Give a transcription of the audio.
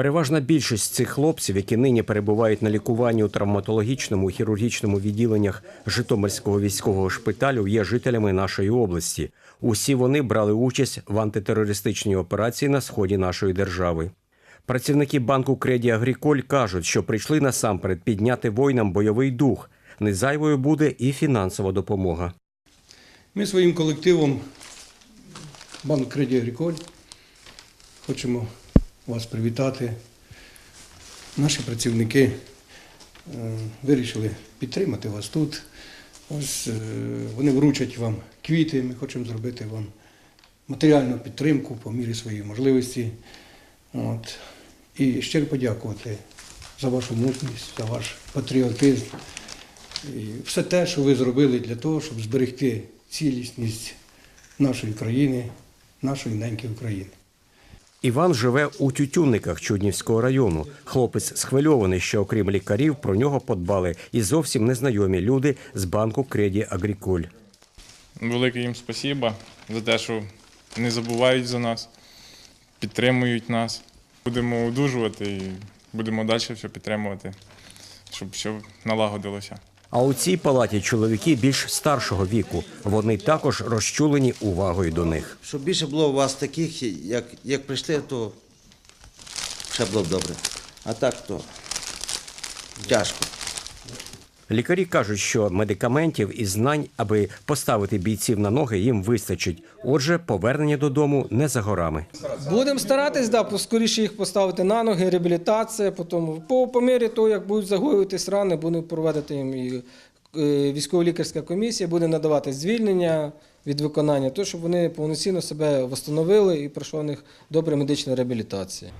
Переважна більшість цих хлопців, які нині перебувають на лікуванні у травматологічному і хірургічному відділеннях Житомирського військового шпиталю, є жителями нашої області. Усі вони брали участь в антитерористичній операції на сході нашої держави. Працівники банку Креді Агріколь кажуть, що прийшли насамперед підняти воїнам бойовий дух. Незайвою буде і фінансова допомога. Ми своїм колективом Банк Креді Агріколь хочемо вас привітати. Наші працівники е, вирішили підтримати вас тут. Ось е, вони вручать вам квіти. Ми хочемо зробити вам матеріальну підтримку по мірі своєї можливості. От. І щиро подякувати за вашу мужність, за ваш патріотизм. І все те, що ви зробили для того, щоб зберегти цілісність нашої країни, нашої неньки України. Іван живе у Тютюнниках Чуднівського району. Хлопець схвильований, що окрім лікарів про нього подбали і зовсім незнайомі люди з банку Креді Агріколь. Велике їм спасіба за те, що не забувають за нас, підтримують нас. Будемо одужувати і будемо далі все підтримувати, щоб все налагодилося. А у цій палаті чоловіки більш старшого віку. Вони також розчулені увагою до них. Щоб більше було у вас таких, як, як прийшли, то ще було б добре. А так то тяжко. Лікарі кажуть, що медикаментів і знань, аби поставити бійців на ноги, їм вистачить. Отже, повернення додому не за горами. Будемо старатись, да, поскоріше їх поставити на ноги, реабілітація, потім по, по мірі того, як будуть загоюватись рани, буде проводити їм і е, військово-лікарська комісія, буде надавати звільнення від виконання, то, щоб вони повноцінно себе встановили і пройшла у них добра медична реабілітація.